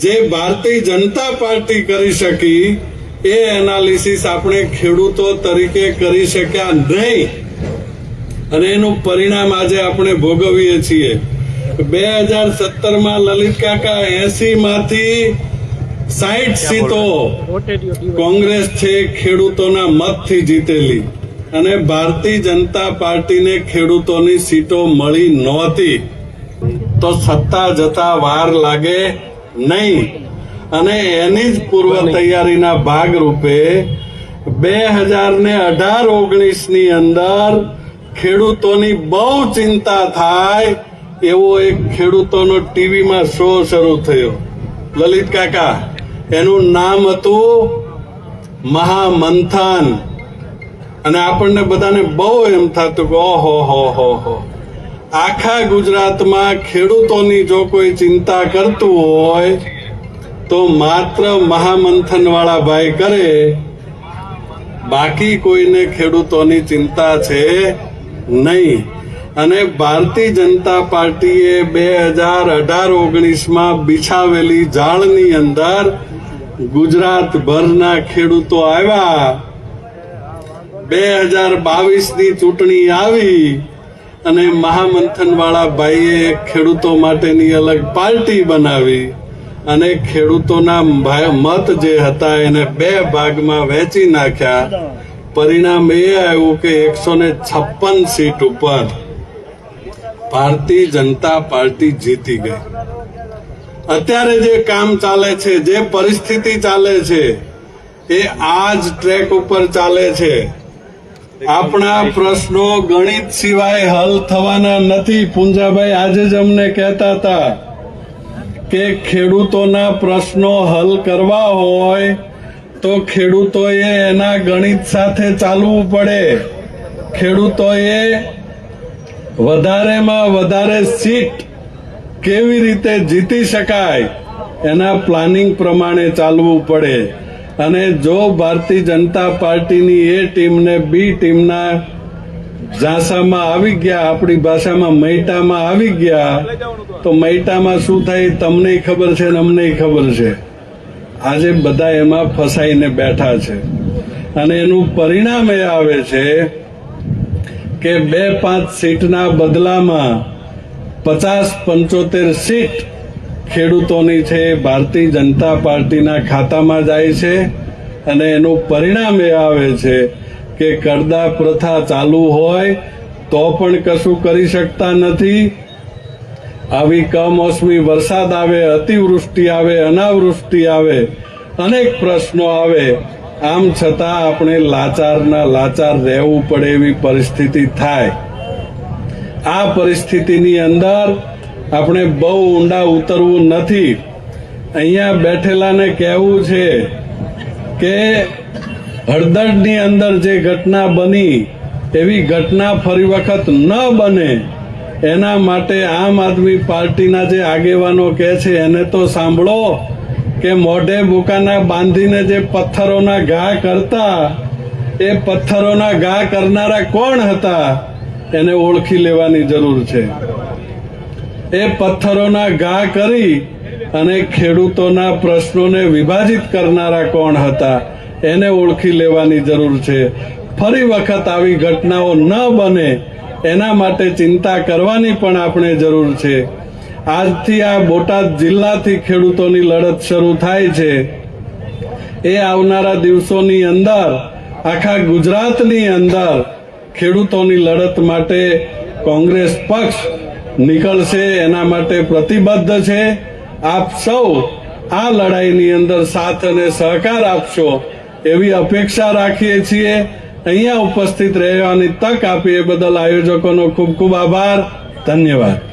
જે ભારતીય જનતા પાર્ટી કરી શકી, એ એનાલિસિસ આપણે ખેડૂતો તરીકે કરી શક્યા નહીં. અને એનું પરિણામ આજે આપણે ભોગવીએ છીએ. બે હજાર સત્તરમાં લલિત કાકા એસી માંથી સાઠ સીટો કોંગ્રેસ છે ખેડૂતોના મતથી જીતેલી. અને ભારતીય જનતા પાર્ટીને ખેડૂતોની સીટો મળી નહોતી. તો સત્તા જતા વાર લાગે નહીં. અને એની જ પૂર્વ તૈયારીના ભાગરૂપે બે હજાર ને અઢાર ઓગણીસની અંદર ખેડૂતોની બહુ ચિંતા થાય એવો એક ખેડૂતોનો ટીવીમાં શો શરૂ થયો. લલિત કાકા, એનું નામ હતું મહામંથન. અને આપણને બધાને બહુ એમ થતું કે ઓહો, હો હો હો. આખા ગુજરાતમાં ખેડૂતોની જો કોઈ ચિંતા કરતું હોય, તો માત્ર મહામંથન વાળા ભાઈ કરે. બાકી કોઈને ખેડૂતોની ચિંતા છે નહીં. અને ભારતીય જનતા પાર્ટીએ બે હજાર અઢાર ઓગણીસમાં બિછાવેલી જાળની અંદર ગુજરાતભરના ખેડૂતો આવ્યા. બે હજાર બાવીસની ચૂંટણી આવી. અને મહામંથન વાળા ભાઈએ ખેડૂતો માટેની અલગ પાર્ટી બનાવી અને ખેડૂતોના મત જે હતા એને બે ભાગમાં વહેંચી નાખ્યા. પરિણામ એ આવ્યું કે એકસો ને છપ્પન સીટ ઉપર ભારતીય જનતા પાર્ટી જીતી ગઈ. અત્યારે જે કામ ચાલે છે, જે પરિસ્થિતિ ચાલે છે, એ આ જ ટ્રેક ઉપર ચાલે છે. આપણા પ્રશ્નો ગણિત સિવાય હલ થવાના નથી. પુંજાભાઈ, આજે જ અમને કહેતા હતા કે ખેડૂતોના પ્રશ્નો હલ કરવા હોય તો ખેડૂતોએ એના ગણિત સાથે ચાલવું પડે. ખેડૂતોએ વધારેમાં વધારે સીટ કેવી રીતે જીતી શકાય એના પ્લાનિંગ પ્રમાણે ચાલવું પડે. અને જો ભારતીય જનતા પાર્ટીની એ ટીમને બી ટીમના ઝાંસામાં આવી ગયા, આપણી ભાષામાં મૈટામાં આવી ગયા, તો મૈટામાં શું થાય તમને ખબર છે ને અમને ખબર છે? આજે બધા એમાં ફસાઈને બેઠા છે. અને એનું પરિણામ એ આવે છે કે બે પાંચ સીટના બદલામાં પચાસ પંચોતેર સીટ ખેડૂતોની છે, ભારતીય જનતા પાર્ટીના ખાતામાં જાય છે અને એનું પરિણામ એ આવે છે કે કરદા પ્રથા ચાલુ હોય તો પણ કશું કરી શકતા નથી. આવી કમોસમી વરસાદ આવે, અતિવૃષ્ટિ આવે, અનાવૃષ્ટિ આવે, અનેક પ્રશ્નો આવે. આમ છતાં આપણે લાચારના લાચાર રહેવું પડે એવી પરિસ્થિતિ થાય. આ પરિસ્થિતિની અંદર આપણે બહુ ઊંડા ઉતરવું નથી. અહીંયા બેઠેલાને કહેવું છે કે હળદરની અંદર જે ઘટના બની, એવી ઘટના ફરી વખત ન બને. એના માટે આમ આદમી પાર્ટીના જે આગેવાનો કહે છે, એને તો સાંભળો કે મોઢે બુકાના બાંધીને જે પથ્થરોના ઘા કરતા, એ પથ્થરોના ઘા કરનારા કોણ હતા? એને ઓળખી લેવાની જરૂર છે. એ પથ્થરોના ઘા કરી અને ખેડૂતોના પ્રશ્નોને વિભાજિત કરનારા કોણ હતા, એને ઓળખી લેવાની જરૂર છે. ફરી વખત આવી ઘટનાઓ ન બને, એના માટે ચિંતા કરવાની પણ આપણે જરૂર છે. આજથી આ બોટાદ જિલ્લાથી ખેડૂતોની લડત શરૂ થાય છે. એ આવનારા દિવસોની અંદર, આખા ગુજરાતની અંદર ખેડૂતોની લડત માટે કોંગ્રેસ પક્ષ નીકળશે, એના માટે પ્રતિબદ્ધ છે. આપ સૌ આ લડાઈની અંદર સાથ અને સહકાર આપશો એવી અપેક્ષા રાખીએ છીએ. અહીંયા ઉપસ્થિત રહેવાની તક આપી એ બદલ આયોજકોનો ખૂબ ખૂબ આભાર. ધન્યવાદ.